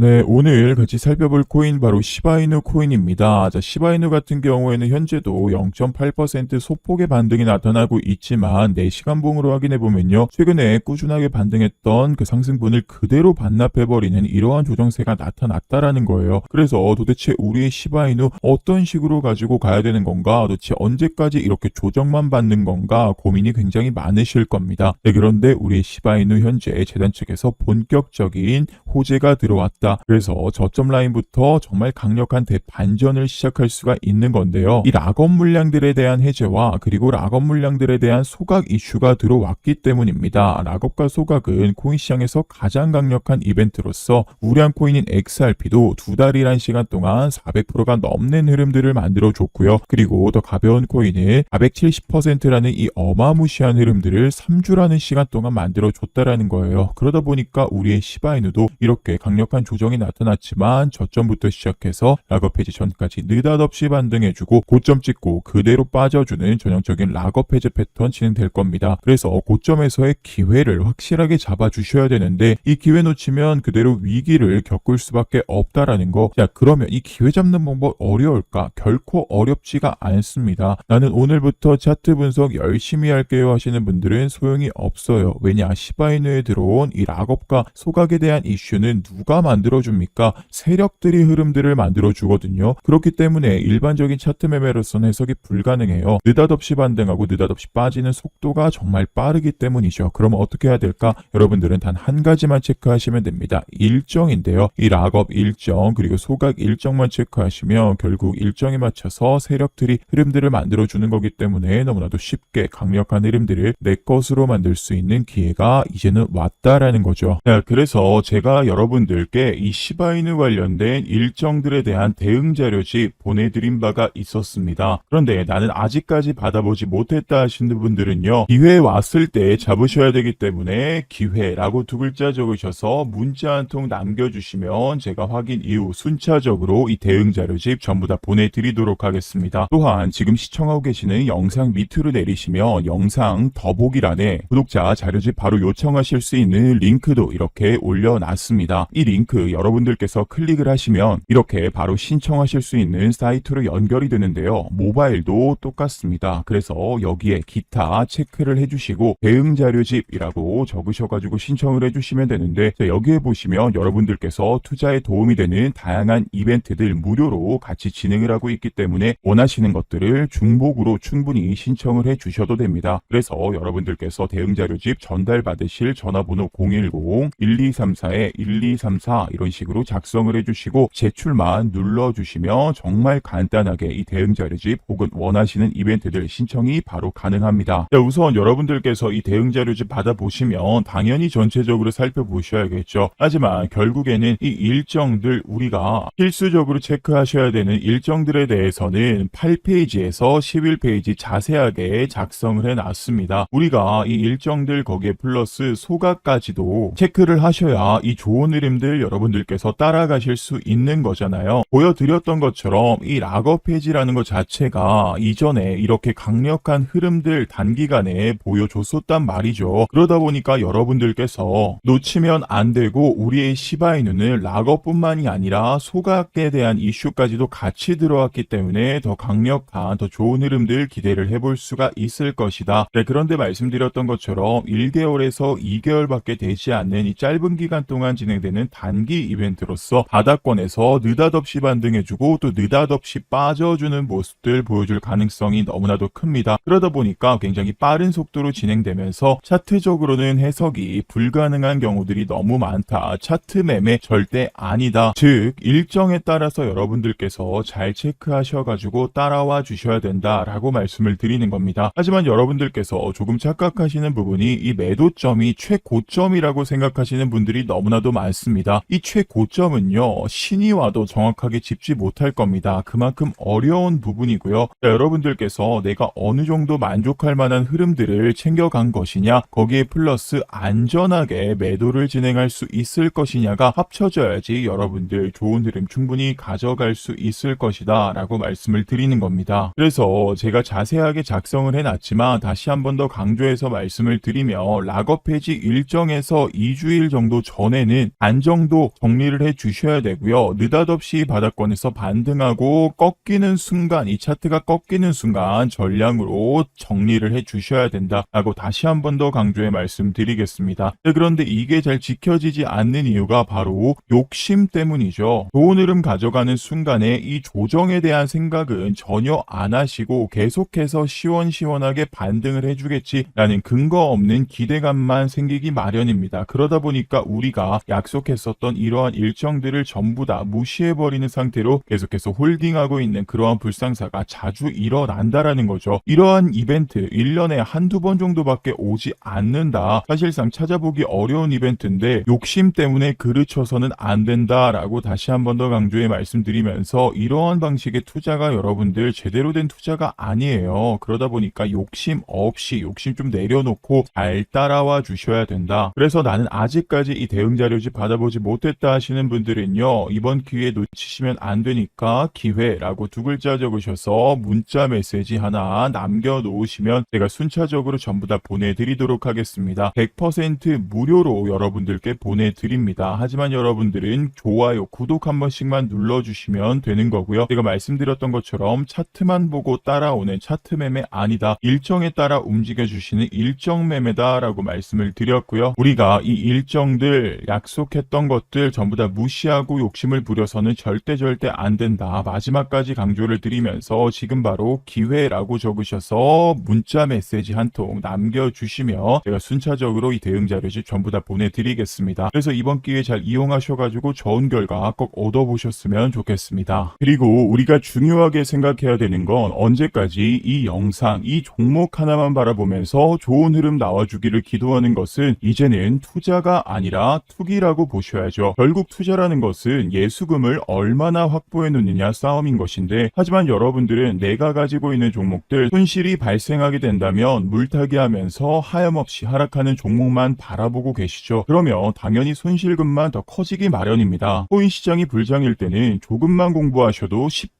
네, 오늘 같이 살펴볼 코인 바로 시바이누 코인입니다. 자, 시바이누 같은 경우에는 현재도 0.8% 소폭의 반등이 나타나고 있지만 4시간 봉으로 확인해 보면요. 최근에 꾸준하게 반등했던 그 상승분을 그대로 반납해 버리는 이러한 조정세가 나타났다라는 거예요. 그래서 도대체 우리의 시바이누 어떤 식으로 가지고 가야 되는 건가? 도대체 언제까지 이렇게 조정만 받는 건가? 고민이 굉장히 많으실 겁니다. 네, 그런데 우리의 시바이누 현재 재단 측에서 본격적인 호재가 들어왔다. 그래서 저점 라인부터 정말 강력한 대반전을 시작할 수가 있는 건데요. 이 락업 물량들에 대한 해제와 그리고 락업 물량들에 대한 소각 이슈가 들어왔기 때문입니다. 락업과 소각은 코인 시장에서 가장 강력한 이벤트로서 우량 코인인 XRP도 두 달이란 시간 동안 400%가 넘는 흐름들을 만들어 줬고요. 그리고 더 가벼운 코인을 470%라는 이 어마무시한 흐름들을 3주라는 시간 동안 만들어 줬다라는 거예요. 그러다 보니까 우리의 시바이누도 이렇게 강력한 조정 이 나타났지만 저점부터 시작해서 락업 해제 전까지 느닷없이 반등해주고 고점 찍고 그대로 빠져주는 전형적인 락업 해제 패턴 진행될 겁니다. 그래서 고점에서의 기회를 확실하게 잡아주셔야 되는데 이 기회 놓치면 그대로 위기를 겪을 수밖에 없다라는 거. 자 그러면 이 기회 잡는 방법 어려울까? 결코 어렵지가 않습니다. 나는 오늘부터 차트 분석 열심히 할게요 하시는 분들은 소용이 없어요. 왜냐 시바이누에 들어온 이 락업과 소각에 대한 이슈는 누가 만 들어줍니까? 세력들이 흐름들을 만들어주거든요. 그렇기 때문에 일반적인 차트 매매로서는 해석이 불가능해요. 느닷없이 반등하고 느닷없이 빠지는 속도가 정말 빠르기 때문이죠. 그럼 어떻게 해야 될까? 여러분들은 단 한 가지만 체크하시면 됩니다. 일정인데요. 이 락업 일정 그리고 소각 일정만 체크하시면 결국 일정에 맞춰서 세력들이 흐름들을 만들어주는 거기 때문에 너무나도 쉽게 강력한 흐름들을 내 것으로 만들 수 있는 기회가 이제는 왔다라는 거죠. 자, 그래서 제가 여러분들께 이 시바이누 관련된 일정들에 대한 대응 자료집 보내드린 바가 있었습니다. 그런데 나는 아직까지 받아보지 못했다 하시는 분들은요. 기회 왔을 때 잡으셔야 되기 때문에 기회라고 두 글자 적으셔서 문자 한 통 남겨주시면 제가 확인 이후 순차적으로 이 대응 자료집 전부 다 보내드리도록 하겠습니다. 또한 지금 시청하고 계시는 영상 밑으로 내리시면 영상 더보기란에 구독자 자료집 바로 요청하실 수 있는 링크도 이렇게 올려놨습니다. 이 링크 여러분들께서 클릭을 하시면 이렇게 바로 신청하실 수 있는 사이트로 연결이 되는데요. 모바일도 똑같습니다. 그래서 여기에 기타 체크를 해주시고 대응 자료집이라고 적으셔가지고 신청을 해주시면 되는데 자, 여기에 보시면 여러분들께서 투자에 도움이 되는 다양한 이벤트들 무료로 같이 진행을 하고 있기 때문에 원하시는 것들을 중복으로 충분히 신청을 해 주셔도 됩니다. 그래서 여러분들께서 대응 자료집 전달 받으실 전화번호 010-1234-1234 이런 식으로 작성을 해주시고 제출만 눌러주시면 정말 간단하게 이 대응 자료집 혹은 원하시는 이벤트들 신청이 바로 가능합니다. 자, 우선 여러분들께서 이 대응 자료집 받아보시면 당연히 전체적으로 살펴보셔야겠죠. 하지만 결국에는 이 일정들 우리가 필수적으로 체크하셔야 되는 일정들에 대해서는 8페이지에서 11페이지 자세하게 작성을 해놨습니다. 우리가 이 일정들 거기에 플러스 소각까지도 체크를 하셔야 이 좋은 흐름들 여러분 들께서 따라가실 수 있는 거잖아요. 보여드렸던 것처럼 이 락업 페이지라는 것 자체가 이전에 이렇게 강력한 흐름들 단기간에 보여줬었단 말이죠. 그러다 보니까 여러분들께서 놓치면 안 되고 우리의 시바이누는 락업뿐만이 아니라 소각에 대한 이슈까지도 같이 들어왔기 때문에 더 강력한 더 좋은 흐름들 기대를 해볼 수가 있을 것이다. 네, 그런데 말씀드렸던 것처럼 1개월에서 2개월밖에 되지 않는 이 짧은 기간 동안 진행되는 단기 이벤트로서 바닥권에서 느닷없이 반등해주고 또 느닷없이 빠져주는 모습들 보여줄 가능성이 너무나도 큽니다. 그러다 보니까 굉장히 빠른 속도로 진행되면서 차트적으로는 해석이 불가능한 경우들이 너무 많다. 차트 매매 절대 아니다. 즉 일정에 따라서 여러분들께서 잘 체크하셔가지고 따라와 주셔야 된다라고 말씀을 드리는 겁니다. 하지만 여러분들께서 조금 착각하시는 부분이 이 매도점이 최고점이라고 생각하시는 분들이 너무나도 많습니다. 이 최고점은요 신이 와도 정확하게 짚지 못할 겁니다. 그만큼 어려운 부분이고요. 자, 여러분들께서 내가 어느 정도 만족할 만한 흐름들을 챙겨간 것이냐 거기에 플러스 안전하게 매도를 진행할 수 있을 것이냐가 합쳐져야지 여러분들 좋은 흐름 충분히 가져갈 수 있을 것이다 라고 말씀을 드리는 겁니다. 그래서 제가 자세하게 작성을 해놨지만 다시 한 번 더 강조해서 말씀을 드리며 락업 해지 일정에서 2주일 정도 전에는 안정도 정도로 정리를 해 주셔야 되고요. 느닷없이 바닥권에서 반등하고 꺾이는 순간, 이 차트가 꺾이는 순간 전량으로 정리를 해 주셔야 된다라고 다시 한 번 더 강조해 말씀드리겠습니다. 네, 그런데 이게 잘 지켜지지 않는 이유가 바로 욕심 때문이죠. 좋은 흐름 가져가는 순간에 이 조정에 대한 생각은 전혀 안 하시고 계속해서 시원시원하게 반등을 해주겠지라는 근거 없는 기대감만 생기기 마련입니다. 그러다 보니까 우리가 약속했었던 이러한 일정들을 전부 다 무시해버리는 상태로 계속해서 홀딩하고 있는 그러한 불상사가 자주 일어난다라는 거죠. 이러한 이벤트 1년에 한두 번 정도밖에 오지 않는다. 사실상 찾아보기 어려운 이벤트인데 욕심 때문에 그르쳐서는 안 된다라고 다시 한 번 더 강조해 말씀드리면서 이러한 방식의 투자가 여러분들 제대로 된 투자가 아니에요. 그러다 보니까 욕심 없이 욕심 좀 내려놓고 잘 따라와 주셔야 된다. 그래서 나는 아직까지 이 대응 자료집 받아보지 못 했다 하시는 분들은요. 이번 기회 놓치시면 안 되니까 기회라고 두 글자 적으셔서 문자 메시지 하나 남겨 놓으시면 제가 순차적으로 전부 다 보내드리도록 하겠습니다. 100% 무료로 여러분들께 보내드립니다. 하지만 여러분들은 좋아요, 구독 한 번씩만 눌러주시면 되는 거고요. 제가 말씀드렸던 것처럼 차트만 보고 따라오는 차트 매매 아니다. 일정에 따라 움직여주시는 일정 매매다라고 말씀을 드렸고요. 우리가 이 일정들 약속했던 것들 전부 다 무시하고 욕심을 부려서는 절대 절대 안 된다. 마지막까지 강조를 드리면서 지금 바로 기회라고 적으셔서 문자 메시지 한 통 남겨주시면 제가 순차적으로 이 대응 자료집 전부 다 보내드리겠습니다. 그래서 이번 기회 잘 이용하셔가지고 좋은 결과 꼭 얻어보셨으면 좋겠습니다. 그리고 우리가 중요하게 생각해야 되는 건 언제까지 이 영상, 이 종목 하나만 바라보면서 좋은 흐름 나와주기를 기도하는 것은 이제는 투자가 아니라 투기라고 보셔야죠. 결국 투자라는 것은 예수금을 얼마나 확보해 놓느냐 싸움인 것인데 하지만 여러분들은 내가 가지고 있는 종목들 손실이 발생하게 된다면 물타기 하면서 하염없이 하락하는 종목만 바라보고 계시죠. 그러면 당연히 손실금만 더 커지기 마련입니다. 코인 시장이 불장일 때는 조금만 공부하셔도 쉽게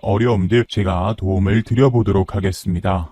어려움들 제가 도움을 드려보도록 하겠습니다.